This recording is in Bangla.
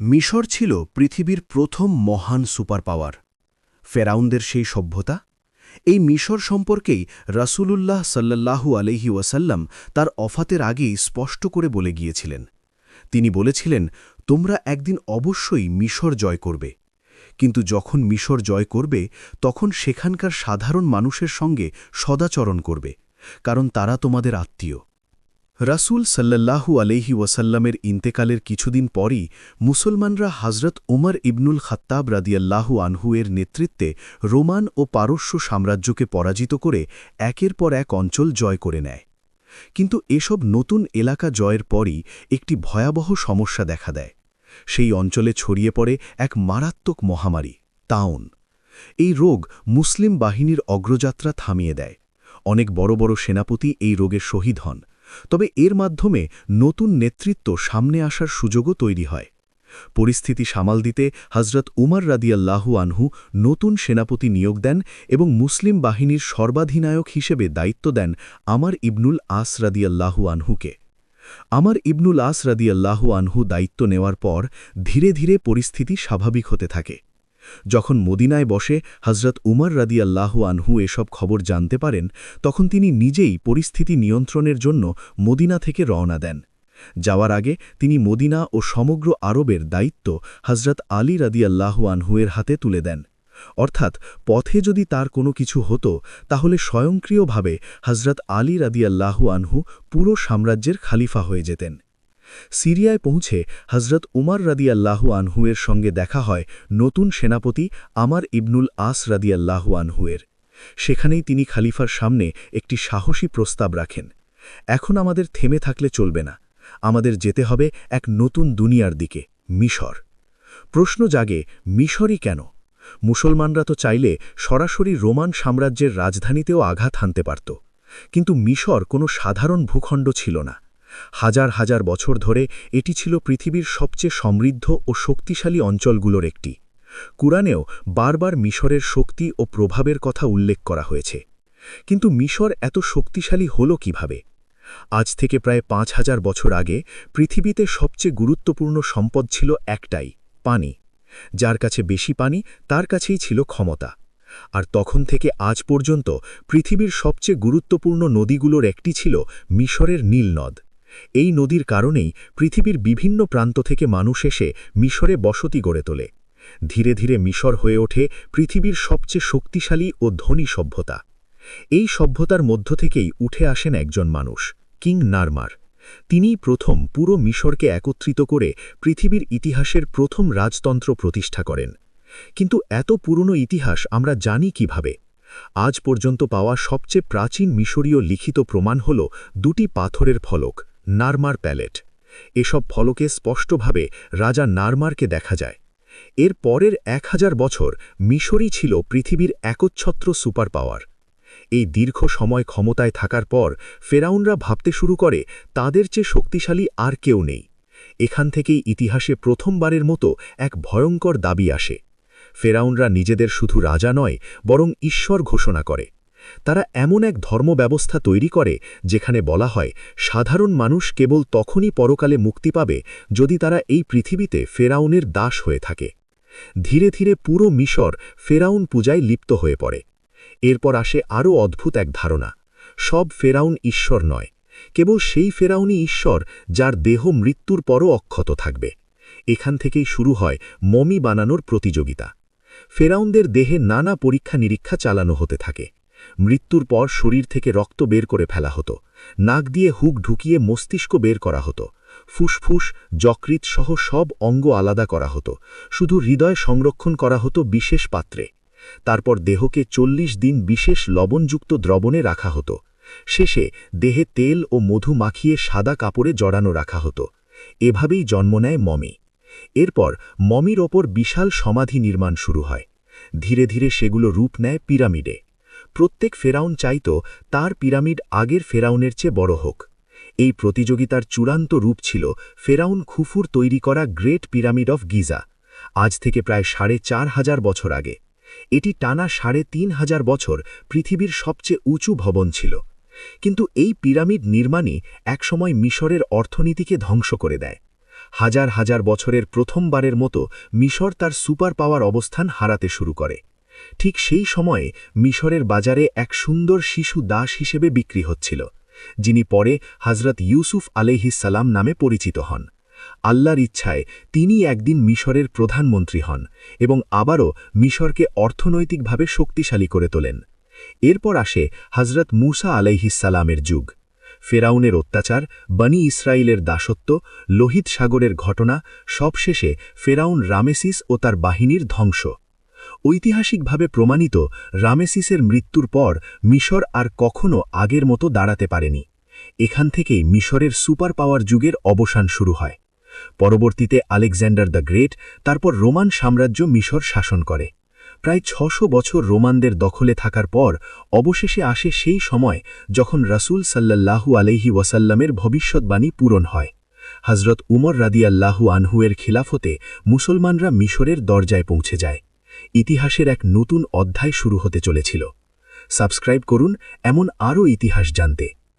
মিশর ছিল পৃথিবীর প্রথম মহান সুপার পাওয়ার ফেরাউনদের সেই সভ্যতা, এই মিশর সম্পর্কেই রাসূলুল্লাহ সাল্লাল্লাহু আলহি ওয়াসাল্লাম তার অফাতের আগেই স্পষ্ট করে বলে গিয়েছিলেন। তিনি বলেছিলেন, তোমরা একদিন অবশ্যই মিশর জয় করবে। কিন্তু যখন মিশর জয় করবে, তখন সেখানকার সাধারণ মানুষের সঙ্গে সদাচরণ করবে, কারণ তারা তোমাদের আত্মীয়। রাসূল সাল্লাল্লাহু আলহি ওয়াসাল্লামের ইন্তেকালের কিছুদিন পরই মুসলমানরা হজরত উমর ইবনুল খাত্তাব রাদিয়াল্লাহু আনহু এর নেতৃত্বে রোমান ও পারস্য সাম্রাজ্যকে পরাজিত করে একের পর এক অঞ্চল জয় করে নেয়। কিন্তু এসব নতুন এলাকা জয়ের পরই একটি ভয়াবহ সমস্যা দেখা দেয়। সেই অঞ্চলে ছড়িয়ে পড়ে এক মারাত্মক মহামারী তাউন এই রোগ মুসলিম বাহিনীর অগ্রযাত্রা থামিয়ে দেয়। অনেক বড় বড় সেনাপতি এই রোগের শহীদ হন। তবে এর মাধ্যমে নতুন নেতৃত্ব সামনে আসার সুযোগও তৈরি হয়। পরিস্থিতি সামাল দিতে হজরত উমর রাদিয়াল্লাহু আনহু নতুন সেনাপতি নিয়োগ দেন এবং মুসলিম বাহিনীর সর্বাধিনায়ক হিসেবে দায়িত্ব দেন আমার ইবনুল আস রাদিয়াল্লাহু আনহুকে। আমার ইবনুল আস রাদিয়াল্লাহু আনহু দায়িত্ব নেওয়ার পর ধীরে ধীরে পরিস্থিতি স্বাভাবিক হতে থাকে। যখন মদিনায় বসে হজরত উমর রাদিয়াল্লাহু আনহু এসব খবর জানতে পারেন, তখন তিনি নিজেই পরিস্থিতি নিয়ন্ত্রণের জন্য মদিনা থেকে রওনা দেন। যাওয়ার আগে তিনি মদিনা ও সমগ্র আরবের দায়িত্ব হজরত আলী রাদিয়াল্লাহু আনহুয়ের হাতে তুলে দেন। অর্থাৎ পথে যদি তার কোনো কিছু হতো, তাহলে স্বয়ংক্রিয়ভাবে হজরত আলী রাদিয়াল্লাহু আনহু পুরো সাম্রাজ্যের খালিফা হয়ে যেতেন। সিরিয়ায় পৌঁছে হজরত উমার রাদিয়াল্লাহু আনহুয়ের সঙ্গে দেখা হয় নতুন সেনাপতি আমার ইবনুল আস রাদিয়াল্লাহু আনহুয়ের। সেখানেই তিনি খালিফার সামনে একটি সাহসী প্রস্তাব রাখেন। এখন আমাদের থেমে থাকলে চলবে না। আমাদের যেতে হবে এক নতুন দুনিয়ার দিকে, মিশর। প্রশ্ন জাগে, মিশরই কেন? মুসলমানরা তো চাইলে সরাসরি রোমান সাম্রাজ্যের রাজধানীতেও আঘাত হানতে পারত। কিন্তু মিশর কোনো সাধারণ ভূখণ্ড ছিল না। হাজার হাজার বছর ধরে এটি ছিল পৃথিবীর সবচেয়ে সমৃদ্ধ ও শক্তিশালী অঞ্চলগুলোর একটি। কুরআনেও বারবার মিশরের শক্তি ও প্রভাবের কথা উল্লেখ করা হয়েছে। কিন্তু মিশর এত শক্তিশালী হল কীভাবে? আজ থেকে প্রায় পাঁচ হাজার বছর আগে পৃথিবীতে সবচেয়ে গুরুত্বপূর্ণ সম্পদ ছিল একটাই, পানি। যার কাছে বেশি পানি, তার কাছেই ছিল ক্ষমতা। আর তখন থেকে আজ পর্যন্ত পৃথিবীর সবচেয়ে গুরুত্বপূর্ণ নদীগুলোর একটি ছিল মিশরের নীল নদ এই নদীর কারণেই পৃথিবীর বিভিন্ন প্রান্ত থেকে মানুষ এসে মিশরে বসতি গড়ে তোলে। ধীরে ধীরে মিশর হয়ে ওঠে পৃথিবীর সবচেয়ে শক্তিশালী ও ধনী সভ্যতা। এই সভ্যতার মধ্য থেকেই উঠে আসেন একজন মানুষ, কিং নারমার। তিনিই প্রথম পুরো মিশরকে একত্রিত করে পৃথিবীর ইতিহাসের প্রথম রাজতন্ত্র প্রতিষ্ঠা করেন। কিন্তু এত পুরনো ইতিহাস আমরা জানি কীভাবে? আজ পর্যন্ত পাওয়া সবচেয়ে প্রাচীন মিশরীয় লিখিত প্রমাণ হল দুটি পাথরের ফলক। Narmer palette. এসব ফলকে স্পষ্টভাবে রাজা নারমারকে দেখা যায়। এর পরের এক হাজার বছর মিশরই ছিল পৃথিবীর একচ্ছত্র সুপার পাওয়ার এই দীর্ঘ সময় ক্ষমতায় থাকার পর ফেরাউনরা ভাবতে শুরু করে, তাদের চেয়ে শক্তিশালী আর কেউ নেই। এখান থেকেই ইতিহাসে প্রথমবারের মতো এক ভয়ঙ্কর দাবি আসে। ফেরাউনরা নিজেদের শুধু রাজা নয়, বরং ঈশ্বর ঘোষণা করে। তারা এমন এক ধর্ম ব্যবস্থা তৈরি করে, যেখানে বলা হয়, সাধারণ মানুষ কেবল তখনই পরকালে মুক্তি পাবে, যদি তারা এই পৃথিবীতে ফেরাউনের দাস হয়ে থাকে। ধীরে ধীরে পুরো মিশর ফেরাউন পূজায় লিপ্ত হয়ে পড়ে। এরপর আসে আরও অদ্ভুত এক ধারণা। সব ফেরাউন ঈশ্বর নয়। কেবল সেই ফেরাউনই ঈশ্বর, যার দেহ মৃত্যুর পরও অক্ষত থাকবে। এখান থেকেই শুরু হয় মমি বানানোর প্রতিযোগিতা। ফেরাউনদের দেহে নানা পরীক্ষা নিরীক্ষা চালানো হতে থাকে। মৃত্যুর পর শরীর থেকে রক্ত বের করে ফেলা হতো। নাক দিয়ে হুক ঢুকিয়ে মস্তিষ্ক বের করা হতো। ফুসফুস যকৃত সহ সব অঙ্গ আলাদা করা হতো। শুধু হৃদয় সংরক্ষণ করা হতো বিশেষ পাত্রে। তারপর দেহকে চল্লিশ দিন বিশেষ লবণযুক্ত দ্রবণে রাখা হতো। শেষে দেহে তেল ও মধু মাখিয়ে সাদা কাপড়ে জড়ানো রাখা হতো। এভাবেই জন্ম নেয় মমি। এরপর মমির ওপর বিশাল সমাধি নির্মাণ শুরু হয়। ধীরে ধীরে সেগুলো রূপ নেয় পিরামিডে। প্রত্যেক ফেরাউন চাইত তার পিরামিড আগের ফেরাউনের চেয়ে বড় হোক। এই প্রতিযোগিতার চূড়ান্ত রূপ ছিল ফেরাউন খুফুর তৈরি করা গ্রেট পিরামিড অফ গিজা, আজ থেকে প্রায় সাড়ে চার হাজার বছর আগে। এটি টানা সাড়ে তিন হাজার বছর পৃথিবীর সবচেয়ে উঁচু ভবন ছিল। কিন্তু এই পিরামিড নির্মাণই একসময় মিশরের অর্থনীতিকে ধ্বংস করে দেয়। হাজার হাজার বছরের প্রথমবারের মতো মিশর তার সুপার পাওয়ার অবস্থান হারাতে শুরু করে। ঠিক সেই সময়ে মিশরের বাজারে এক সুন্দর শিশু দাস হিসেবে বিক্রি হচ্ছিল, যিনি পরে হজরত ইউসুফ সালাম নামে পরিচিত হন। আল্লাহর ইচ্ছায় তিনি একদিন মিশরের প্রধানমন্ত্রী হন এবং আবারও মিশরকে অর্থনৈতিকভাবে শক্তিশালী করে তোলেন। এরপর আসে হজরত মুসা সালামের যুগ। ফেরাউনের অত্যাচার, বনি ইসরায়েলের দাসত্ব, লোহিত সাগরের ঘটনা, সবশেষে ফেরাউন রামেসিস ও তার বাহিনীর ধ্বংস। ঐতিহাসিকভাবে প্রমাণিত রামেসিসের মৃত্যুর পর মিশর আর কখনও আগের মতো দাঁড়াতে পারেনি। এখান থেকেই মিশরের সুপার পাওয়ার যুগের অবসান শুরু হয়। পরবর্তীতে আলেকজান্ডার দ্য গ্রেট, তারপর রোমান সাম্রাজ্য মিশর শাসন করে। প্রায় ছশো বছর রোমানদের দখলে থাকার পর অবশেষে আসে সেই সময় যখন রাসূল সাল্লাল্লাহু আলহি ওয়াসাল্লামের ভবিষ্যৎবাণী পূরণ হয়। হজরত উমর রাদিয়াল্লাহু আনহুয়ের খিলাফতে মুসলমানরা মিশরের দরজায় পৌঁছে যায়। ইতিহাসের এক নতুন অধ্যায় শুরু হতে চলেছিল। সাবস্ক্রাইব করুন এমন আরও ইতিহাস জানতে।